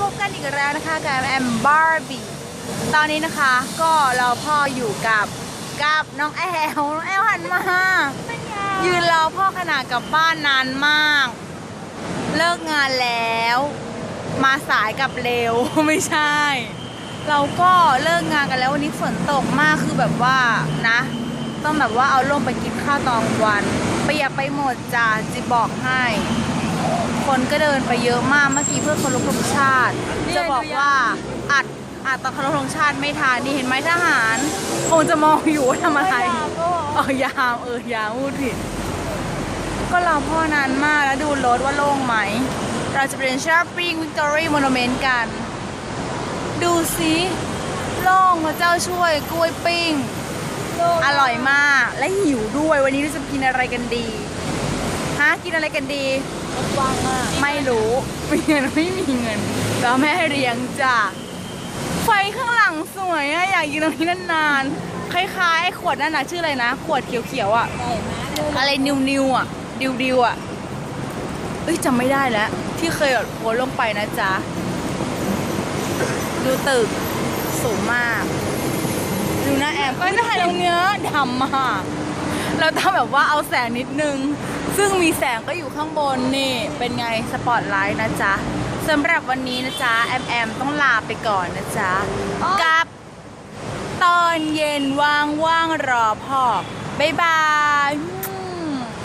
พบกันอีกแล้วนะคะกับแอมบาร์บี้ตอนนี้นะคะก็เราพ่ออยู่กับกับน้องแอลน้องแอลหันมา ยืนรอพ่อขนาดกลับบ้านนานมาก เลิกงานแล้ว มาสายกับเร็ว ไม่ใช่ เราก็เลิกงานกันแล้ววันนี้ฝนตกมากคือแบบว่านะ ต้องแบบว่าเอาร่มไปกินข้าวตอนกลางวันเปียกไปหมดจ้าจิบอกให้ คนก็เดินไปเยอะมากเมื่อกี้เพื่อเคารพธงชาติ จะบอกว่าอัดอัดตอนเคารพธงชาติไม่ทันนี่เห็นไหมทหาร คงจะมองอยู่ว่าทำอะไรเออยามเออยามพูดผิด ก็รอพ่อนานมากแล้วดูรถว่าโล่งไหม เราจะไปเดินช้อปปิ้งวิกตอรี่มอนเมนต์กัน ดูสิโล่งพระเจ้าช่วยกล้วยปิ้ง อร่อยมากและหิวด้วยวันนี้เราจะกินอะไรกันดีฮะกินอะไรกันดี ว่างมากไม่รู้ไม่เงินไม่มีเงินแล้วแม่เลี้ยงจ้ะไฟข้างหลังสวยอะอยากยืนตรงนี้นานๆคล้ายๆไอ้ขวดนั่นนะชื่ออะไรนะ ขวดเขียวๆอะได้ไหมอะไรนิวนิวๆอะดิวดิวๆอะเอ้ยจำไม่ได้แล้ว ที่เคยแบบโพสต์ลงไปนะจ๊ะ ดูตึกสูงมาก ดูหน้าแอมก็ถ่ายตรงเนี้ยดำมาก เราต้องแบบว่าเอาแสงนิดนึง ซึ่งมีแสงก็อยู่ข้างบนนี่เป็นไงสปอตไลท์นะจ๊ะสำหรับวันนี้นะจ๊ะ แอมแอมต้องลาไปก่อนนะจ๊ะกับตอนเย็นว่างๆรอพ่อบ๊ายบาย